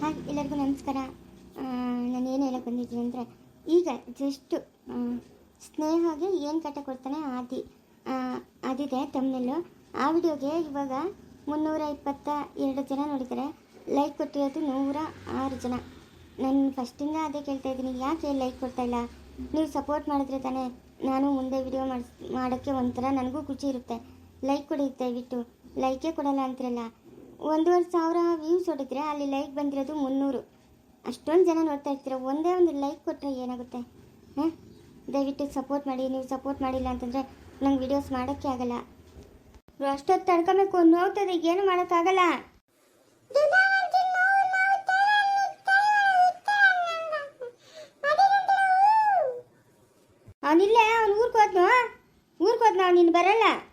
Hi ಎಲ್ಲರಿಗೂ ನಮಸ್ಕಾರ. ನಾನು ಏನು ಹೇಳಕ್ಕೆ ಬಂದಿದ್ದೀನಿ ಅಂದರೆ, ಈಗ ಜಸ್ಟು ಸ್ನೇಹಗೆ ಏನು ಕಟ್ಟ ಕೊಡ್ತಾನೆ ಆದಿ. ಅದಿದೆ ತಮ್ಮನೆಲ್ಲು ಆ ವಿಡಿಯೋಗೆ ಇವಾಗ ಮುನ್ನೂರ ಇಪ್ಪತ್ತ ಎರಡು ಜನ ನೋಡಿದರೆ ಲೈಕ್ ಕೊಟ್ಟಿರೋದು ನೂರ ಆರು ಜನ. ನಾನು ಫಸ್ಟಿಂದ ಅದೇ ಕೇಳ್ತಾ ಇದ್ದೀನಿ. ಯಾಕೆ ಲೈಕ್ ಕೊಡ್ತಾ ಇಲ್ಲ? ನೀವು ಸಪೋರ್ಟ್ ಮಾಡಿದ್ರೆ ತಾನೇ ನಾನು ಮುಂದೆ ವಿಡಿಯೋ ಮಾಡಿಸ್, ಮಾಡೋಕ್ಕೆ ಒಂಥರ ನನಗೂ ಖುಷಿ ಇರುತ್ತೆ. ಲೈಕ್ ಕೊಡಿ ದಯವಿಟ್ಟು. ಲೈಕೇ ಕೊಡಲ್ಲ ಅಂತಿರಲ್ಲ. ಒಂದೂವರೆ ಸಾವಿರ ವ್ಯೂಸ್ ಹೊಡಿದ್ರೆ ಅಲ್ಲಿ ಲೈಕ್ ಬಂದಿರೋದು ಮುನ್ನೂರು. ಅಷ್ಟೊಂದು ಜನ ನೋಡ್ತಾ ಇರ್ತೀರ, ಒಂದೇ ಒಂದು ಲೈಕ್ ಕೊಟ್ಟರೆ ಏನಾಗುತ್ತೆ? ಹಾಂ? ದಯವಿಟ್ಟು ಸಪೋರ್ಟ್ ಮಾಡಿ, ನೀವು ಸಪೋರ್ಟ್ ಮಾಡಿಲ್ಲ ಅಂತಂದರೆ ನಂಗೆ ವಿಡಿಯೋಸ್ ಮಾಡೋಕ್ಕೆ ಆಗಲ್ಲ. ಅಷ್ಟೊತ್ತು ತಡ್ಕೊಬೇಕು ಈಗ ಏನು ಮಾಡೋಕ್ಕಾಗಲ್ಲ? ಅವನಿಲ್ಲೇ ಅವ್ನು ಊರ್ಗೆ ಹೋದ್ನು? ಹೋದ್ನು, ಅವ್ನು ನೀನು ಬರಲ್ಲ?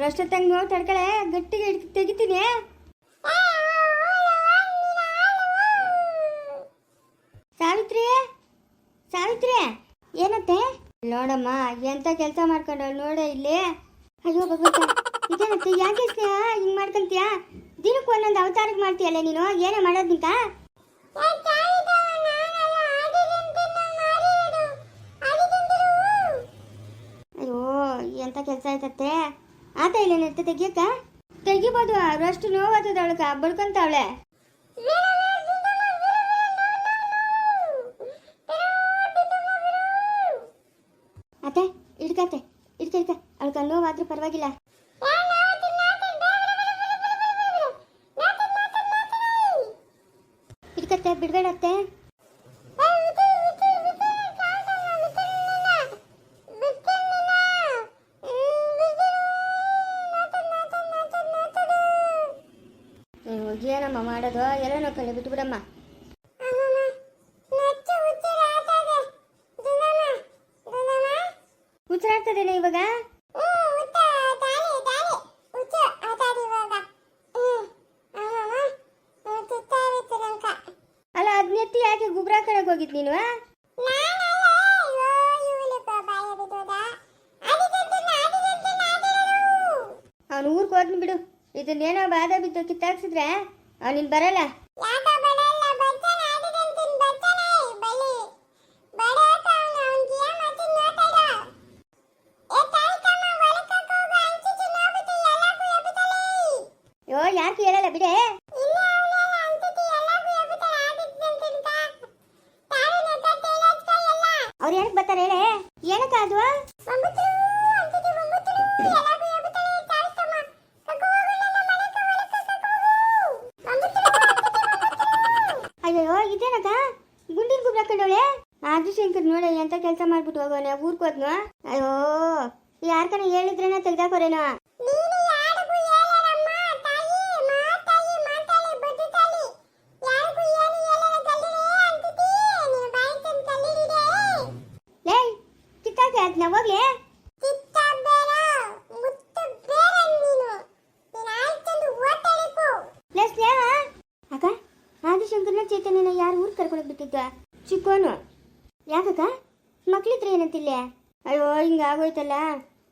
ರಷ್ಟೊತ್ತಂಗೆ ನೋಡಿ ತಡ್ಕಳೆ, ಗಟ್ಟಿಗೆ ತೆಗಿತೀನಿ. ಸಾವಿತ್ರಿ ಸಾವಿತ್ರಿ ಏನತ್ತೆ ನೋಡಮ್ಮ, ಎಂತ ಕೆಲಸ ಮಾಡ್ಕೊಂಡು ನೋಡ ಇಲ್ಲಿ. ಅಯ್ಯೋ, ಭಗವಂತ ಇದೇನತ್ತೆ ಯಾಕೆ ಸ್ನೇಹ, ಹಿಂಗ್ ಮಾಡ್ಕೊಂತೀಯ? ದಿನಕ್ಕೆ ಒಂದೊಂದು ಅವತಾರಕ್ಕೆ ಮಾಡ್ತೀಯಲ್ಲ ನೀನು, ಏನೇ ಮಾಡೋದ್ ನಿಂಕ ಅಯ್ಯೋ, ಎಂತ ಕೆಲಸ ಆಯ್ತತ್ತೆ ಆತ ಇಲ್ಲ ನೆತ್ತ ತೆಗಿಯಕ್ಕ? ತೆಗಿಬೋದು ಅಷ್ಟು ನೋವಾತದ ಅವಳಕ ಬಡ್ಕೊಂತಾವಳೆ. ಅತ್ತೆ, ಇಡ್ಕತ್ತೆ ಇಡ್ಕ ಇಡ್ಕ ಅವಳಕ್ಕ ನೋವಾದ್ರೂ ಪರವಾಗಿಲ್ಲ. ಇಡ್ಕತ್ತೆ ಬಿಡ್ಬೇಡತ್ತೆ ಏನಮ್ಮ ಮಾಡೋದು ಎಲ್ಲ ನೋಡ್ಕೊಂಡು ಬಿಟ್ಟು ಬಿಡಮ್ಮ ಉಸಿರಾಡ್ತದೇನೆ ಇವಾಗ? ಅಲ್ಲ ಅದ್ನೆತ್ತಿ ಯಾಕೆ ಗುಬ್ರ ಕಡೆಗೆ ಹೋಗಿದ್ ನೀನು ಇದನ್ನೇನೋ ಬಾಧ ಬಿದ್ದು ಕಿತ್ತಾಕ್ಸಿದ್ರೆ ಅವನಿನ್ ಬರಲ್ಲ. ಯೋ ಯಾಕೆ ಹೇಳಲ್ಲ ಬಿಡೆ? ಅವ್ರು ಏನಕ್ಕೆ ಬರ್ತಾರೆ ಹೇಳೆ? ಏನಕ್ಕ ಇದೇನಕ್ಕ ಗುಂಡಿನ ಗುಬ್ರ ಆದ್ರೂ ಶಂಕರ್ ನೋಡ ಎಂತ ಕೆಲಸ ಮಾಡ್ಬಿಟ್ಟು ಹೋಗೋಣ ಊರ್ಗ್ ಹೋದ್ನು? ಅಯ್ಯೋ ಯಾರ್ಕನ ಹೇಳಿದ್ರೇನ ತೆಗ್ದಾಕೋರೇನೋ? ಹೋಗ್ಲಿ. ಕರ್ಕೊಂಡೋಗ್ ಬಿಟ್ಟಿದ್ದ ಚಿಕ್ಕೋನು ಯಾಕಕ್ಕ? ಮಕ್ಳಿದ್ರೆ ಏನಂತಿಲ್ಲ? ಅಯ್ಯೋ ಹಿಂಗ ಆಗೋಯ್ತಲ್ಲ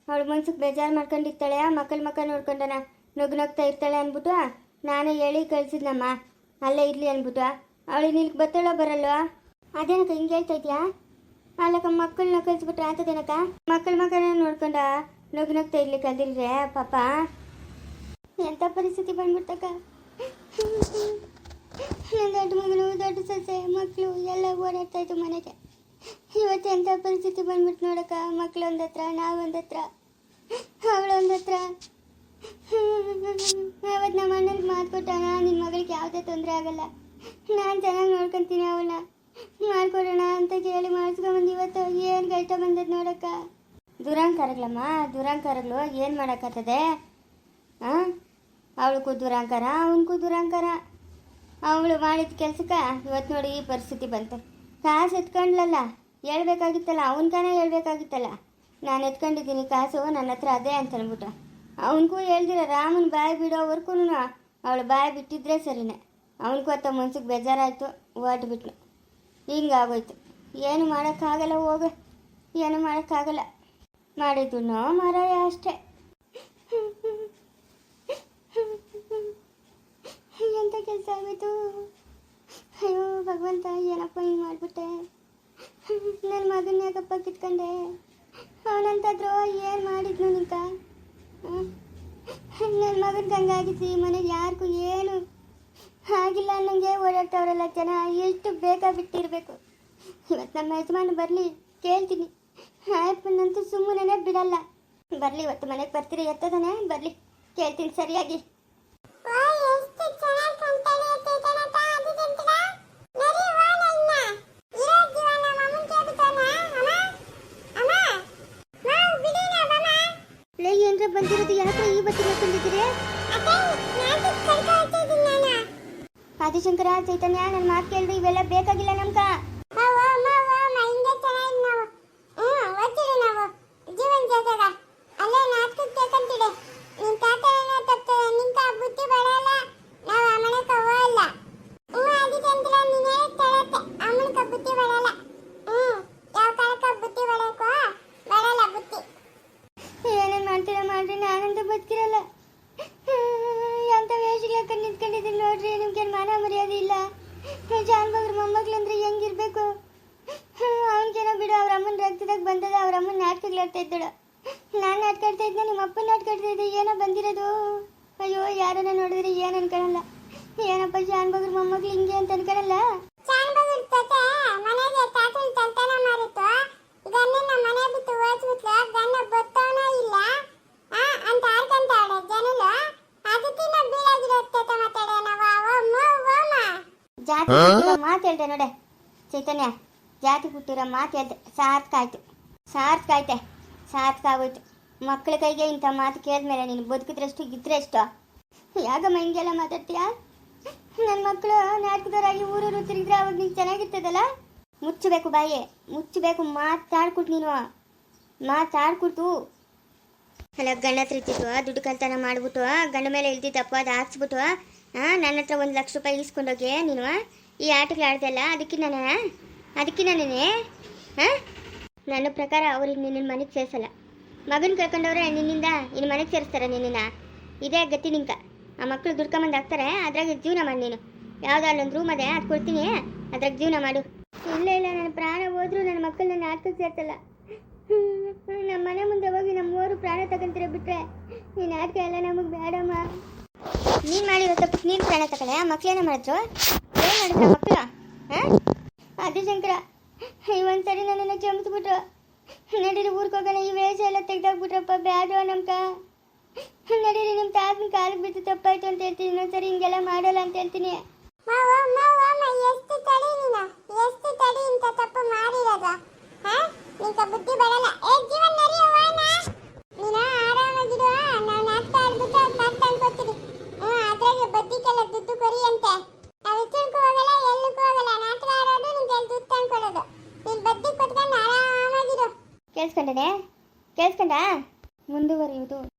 ಅವಳು ಮನ್ಸಿಗೆ ಬೇಜಾರು ಮಾಡ್ಕೊಂಡಿರ್ತಾಳೆ, ಮಕ್ಕಳ ಮಕ್ಕ ನೋಡ್ಕೊಂಡನ ನಗು ನಗ್ತಾ ಇರ್ತಾಳೆ ಅಂದ್ಬಿಟ್ಟು ನಾನೇ ಹೇಳಿ ಕಳ್ಸಿದ್ನಮ್ಮ. ಅಲ್ಲೇ ಇರ್ಲಿ ಅಂದ್ಬಿಟ್ಟು ಅವಳು ನಿಲ್ಕ್ ಬತ್ತಾಳೋ ಬರಲ್ವಾ? ಅದೇನಕ್ಕ, ಹಿಂಗೆ ಹೇಳ್ತಾ ಇದ್ಯಾ? ಅಲ್ಲಕ್ಕ ಮಕ್ಕಳನ್ನ ಕಳ್ಸಿಬಿಟ್ರೆ ಆತದೇನಕ್ಕ? ಮಕ್ಕಳ ಮಕ್ಕಳನ್ನ ನೋಡ್ಕೊಂಡ ನಗು ನಗ್ತಾ ಇರ್ಲಿ ಕಲ್ದಿಲ್ರೆ ಪಾಪ. ಎಂಥ ಪರಿಸ್ಥಿತಿ ಬಂದ್ಬಿಡ್ತಕ್ಕ? ನನ್ನ ದೊಡ್ಡ ಮಗನು ದೊಡ್ಡ ಸೊಸೆ, ಮಕ್ಕಳು ಎಲ್ಲ ಓಡಾಡ್ತಾ ಇತ್ತು ಮನೆಗೆ. ಇವತ್ತು ಎಂಥ ಪರಿಸ್ಥಿತಿ ಬಂದ್ಬಿಟ್ಟು ನೋಡಕ್ಕ ಮಕ್ಳು ಒಂದತ್ರ ನಾವೊಂದು ಒಂದತ್ರ ಅವಳು ಒಂದತ್ರ ಅವತ್ತು ನಮ್ಮ ಅಣ್ಣನ ಮಾತು ಕೊಟ್ಟಣ ನಿನ್ನ ಮಗಳಿಗೆ ಯಾವುದೇ ತೊಂದರೆ ಆಗಲ್ಲ. ನಾನು ಚೆನ್ನಾಗಿ ನೋಡ್ಕೊಂತೀನಿ ಅವಳನ್ನ. ಮಾಡ್ಕೊಡೋಣ ಅಂತ ಕೇಳಿ ಮಾಡಿಸ್ಕೊಂಬಂದು ಇವತ್ತು ಏನು ಗೈಟ ಬಂದದ್ದು ನೋಡಕ್ಕ. ದುರಾಂಕಾರಗಳಮ್ಮ, ದುರಾಂಕಾರಗಳು ಏನು ಮಾಡೋಕ್ಕತ್ತದೆ ಹಾಂ ಅವಳಿಗೂ ದುರಾಂಕಾರ, ಅವನಿಗೂ ದುರಾಂಕಾರ. ಅವಳು ಮಾಡಿದ ಕೆಲಸಕ್ಕೆ ಇವತ್ತು ನೋಡಿ ಈ ಪರಿಸ್ಥಿತಿ ಬಂತು. ಕಾಸು ಎತ್ಕೊಂಡ್ಲಲ್ಲ, ಹೇಳ್ಬೇಕಾಗಿತ್ತಲ್ಲ ಅವನ್ಕಾನೇ ಹೇಳ್ಬೇಕಾಗಿತ್ತಲ್ಲ. ನಾನು ಎತ್ಕೊಂಡಿದ್ದೀನಿ ಕಾಸು, ನನ್ನ ಹತ್ರ ಅದೇ ಅಂತ ಅಂದ್ಬಿಟ್ಟು ಅವನಿಗೂ ಹೇಳ್ದಿರ, ರಾಮನ ಬಾಯಿ ಬಿಡೋವರೆಗೂ ಅವಳು ಬಾಯಿ ಬಿಟ್ಟಿದ್ರೆ ಸರಿನೇ. ಅವನಿಗೂ ಅತ್ತ ಮನ್ಸಿಗೆ ಬೇಜಾರಾಯಿತು ಓಟ್ಬಿಟ್ನು ಹಿಂಗಾಗೋಯ್ತು. ಏನು ಮಾಡೋಕ್ಕಾಗಲ್ಲ ಹೋಗ. ಏನು ಮಾಡೋಕ್ಕಾಗಲ್ಲ. ಮಾಡಿದ್ದು ನೋ ಮಾರಾಯ ಅಷ್ಟೇ ಎಂಥ ಕೆಲಸ ಆಗೋಯ್ತು ಅಯ್ಯೋ, ಭಗವಂತ ಏನಪ್ಪ ಹಿಂಗೆ ಮಾಡಿಬಿಟ್ಟೆ. ನನ್ನ ಮಗನ ಯಾಕಪ್ಪ ಕಿತ್ಕೊಂಡೆ? ಅವನಂತಾದ್ರು ಏನು ಮಾಡಿದ್ನು ನಿಂತ? ನನ್ನ ಮಗನ ಗಂಗಾಗಿಸಿ ಮನೆಗೆ ಯಾರಿಗೂ ಏನು ಆಗಿಲ್ಲ ನನಗೆ ಓಡಾಡ್ತವ್ರಲ್ಲ ಜನ. ಎಷ್ಟು ಬೇಗ ಬಿಟ್ಟಿರಬೇಕು ಇವತ್ತು ನಮ್ಮ ಯಜಮಾನ ಬರಲಿ, ಕೇಳ್ತೀನಿ. ಆಯಪ್ಪನಂತೂ ಸುಮ್ಮನೆ ಬಿಡಲ್ಲ. ಬರಲಿ, ಇವತ್ತು ಮನೆಗೆ ಬರ್ತೀರಿ, ಎತ್ತದಾನೆ? ಬರಲಿ, ಕೇಳ್ತೀನಿ ಸರಿಯಾಗಿ. ಆದಿಶಂಕರ ಚೈತನ್ಯ ನನ್ನ ಮಾತು ಕೇಳ್ರಿ ಇವೆಲ್ಲ ಬೇಕಾಗಿಲ್ಲ ನಮ್ಗ. ಏನೇನ್ ಮಾಡ್ತೀರಾ ಮಾಡ್ರಿ ನಾನಂತೂ ಬದುಕಿರಲ್ಲ ಎಂತ ವೇಷಗಳು ಹಾಕೊಂಡು ನಿಂತ್ಕೊಂಡಿದ್ದೀನಿ ನೋಡ್ರಿ ನಿಮ್ಗೆ ಮಾನ ಮರ್ಯಾದೆ ಇಲ್ಲ ಜಾನ್ ಬಗ್ರ ಮೊಮ್ಮಗ್ಳಂದ್ರೆ ಹೆಂಗಿರ್ಬೇಕು? ಅವನ್ಗೇನೋ ಬಿಡು, ಅವ್ರ ಅಮ್ಮನ ರಕ್ತದಾಗ ಬಂದದ, ಅವ್ರ ಅಮ್ಮನ ನಾಟಕಗಳಾಡ್ತಾ ಇದ್ದಳು. ನಾನು ನಾಟಕ ಇದ್ದೆ ನಿಮ್ಮ ಅಪ್ಪನ ನಾಟಕ ಇದ್ದೆ, ಏನೋ ಬಂದಿರೋದು? ಅಯ್ಯೋ, ಯಾರನ್ನ ನೋಡಿದ್ರೆ ಏನು ಅನ್ಕೊಳಲ್ಲ ಏನಪ್ಪ ಜಾನ್ ಬಗ್ರ ಮೊಮ್ಮಗ್ಳು ಹಿಂಗೆ ಅಂತ ಅನ್ಕೊಳಲ್ಲ ಜಾತಿ ಹುಟ್ಟಿರೋ ಮಾತು ಹೇಳ್ದೆ ನೋಡೆ ಚೈತನ್ಯ. ಜಾತಿ ಹುಟ್ಟಿರೋ ಮಾತು ಹೇಳ್ದೆ. ಸಾರ್ಥಕ ಆಯ್ತು. ಸಾರ್ಥಕ ಆಯ್ತೆ. ಆಗೋಯ್ತು. ಮಕ್ಕಳ ಕೈಗೆ ಇಂಥ ಮಾತು ಕೇಳಿದ್ಮೇಲೆ ನೀನು ಬದುಕಿದ್ರಷ್ಟು, ಇದ್ರೆಷ್ಟು? ಯಾಕಮ್ಮ ಹಿಂಗೆಲ್ಲ ಮಾತಾಡ್ತೀಯ? ನನ್ನ ಮಕ್ಕಳು ನಾಟಕದವರಾಗಿ ಊರೂರು ತಿರುಗಿದ್ರೆ ಅವಾಗ ನೀನು ಚೆನ್ನಾಗಿರ್ತದಲ್ಲ? ಮುಚ್ಚಬೇಕು ಬಾಯಿ. ಮುಚ್ಚಬೇಕು. ಮಾತಾಡ್ಕೊಟ್ಟು ನೀನು. ಮಾತಾಡ್ಕೊಡ್ತು. ಅಲ್ಲ, ಗಂಡ ಹತ್ರ ಇರ್ತಿತ್ತು. ದುಡ್ಡು ಕಲ್ತನ ಮಾಡ್ಬಿಟ್ಟು, ಗಂಡ ಮೇಲೆ ಇಲ್ದಿದ್ದಪ್ಪ, ಅದು ಹಾಕ್ಸ್ಬಿಟ್ಟು ನನ್ನ ಹತ್ರ ಒಂದು ಲಕ್ಷ ರೂಪಾಯಿ ಇಸ್ಕೊಂಡೋಗಿ ನೀನು ಈ ಆಟಗಳು ಆಡ್ದಲ್ಲ? ಅದಕ್ಕೆ ನಾನು? ಅದಕ್ಕೆ ನಾನೇ ಹಾಂ? ನನ್ನ ಪ್ರಕಾರ ಅವ್ರಿಗೆ ನಿನ್ನ ಮನೆಗೆ ಸೇರಿಸಲ್ಲ. ಮಗನ ಕರ್ಕೊಂಡವ್ರೆ ನಿನ್ನಿಂದ ಇನ್ನು ಮನೆಗೆ ಸೇರಿಸ್ತಾರೆ ನಿನ್ನ ಇದೇ ಗತಿ ನಿಂಕ ಆ ಮಕ್ಕಳು ದುಡ್ಕೊಂಬಂದು ಹಾಕ್ತಾರೆ, ಅದ್ರಾಗ ಜೀವನ ಮಾಡಿ ನೀನು. ಯಾವುದೋ ಅಲ್ಲೊಂದು ರೂಮ್ ಅದೇ, ಅದು ಕೊಡ್ತೀನಿ. ಅದ್ರಾಗ ಜೀವನ ಮಾಡು. ಇಲ್ಲ ಇಲ್ಲ, ನನ್ನ ಪ್ರಾಣ ಹೋದ್ರು ನನ್ನ ಮಕ್ಕಳು ನನ್ನ ಆಟಕ್ಕೆ ಸೇರ್ತಲ್ಲ ನಮ್ಮ ಮನೆ ಮುಂದೆ ಹೋಗಿ ನಮ್ಮ ಊರು ಪ್ರಾಣ ತಗೊಂತೀರ ಬಿಟ್ರೆ ನೀನು ಆಟಕ್ಕೆ ಎಲ್ಲ ನಮಗೆ ಬೇಡಮ್ಮ. ನೀನು ಮಾಡಿರೋ ತಪ್ಪು ನೀನು ಪ್ರಾಣ ತಗೊಳ್ಳೆ? ಆ ಮಕ್ಕಳೇನ ಮಾಡಿದ್ರು? ಮಾಡಿದ್ರು ಮಕ್ಕಳು ಹಾಂ ಅದು ಶಂಕರ ಒಂದ್ಸರಿ ನನ್ನನ್ನು ಚಮತ್ಬಿಟ್ರು ನಡೀರಿ ಊರಿಗೆ ಹೋಗೋಣ. ಈ ವೇಷ ಎಲ್ಲ ತೆಗ್ದಾಕ್ಬಿಟ್ರಪ್ಪ. ಬ್ಯಾಡ ನಮ್ಕ? ನಡೀರಿ ನಿಮ್ಮ ತಾತನ ಕಾಲಿಗೆ ಬಿದ್ದು ತಪ್ಪಾಯ್ತು ಅಂತ ಹೇಳ್ತೀನಿ. ಇನ್ನೊಂದ್ಸರಿ ಹಿಂಗೆಲ್ಲ ಮಾಡಲ್ಲ ಅಂತ ಹೇಳ್ತೀನಿ. ಎಷ್ಟು ತಡಿ ಇಂತ ತಪ್ಪು ಮಾಡಿರೋದು? ನಿಂಕ ಬುದ್ಧಿ ಬರಲ್ಲ. ಏ ಜೀವನ ನರಿಯವ್ವನ ನೀನು ಆರಾಮಾಗಿರು ನಾವು ನಾಷ್ಟ ಆಡ್ಬಿಟ್ಟು ಅದ್ ನಾಷ್ಟ ಅನ್ಕೋತೀರಿ ಹ್ಞೂ ಅದ್ರಾಗೆ ಬದ್ದಿಗೆಲ್ಲ ದುಡ್ಡು ಕೊರಿ ಅಂತೆ ನಾವು ಇಷ್ಟಕ್ಕೂ ಹೋಗಲ್ಲ ಎಲ್ಲಕ್ಕೂ ಹೋಗಲ್ಲ ನಾಟಕ ಆಡೋದು ನಿಂಗೆ ಎಲ್ಲಿ ದುಡ್ಡು ತಂದ್ಕೊಡೋದು ನೀನು ಬದ್ದಿ ಕೊಟ್ಕೊಂಡು ಆರಾಮಾಗಿರು ಕೇಳಿಸ್ಕೊಂಡನೆ ಕೇಳಿಸ್ಕೊಂಡ ಮುಂದುವರಿಯುವುದು.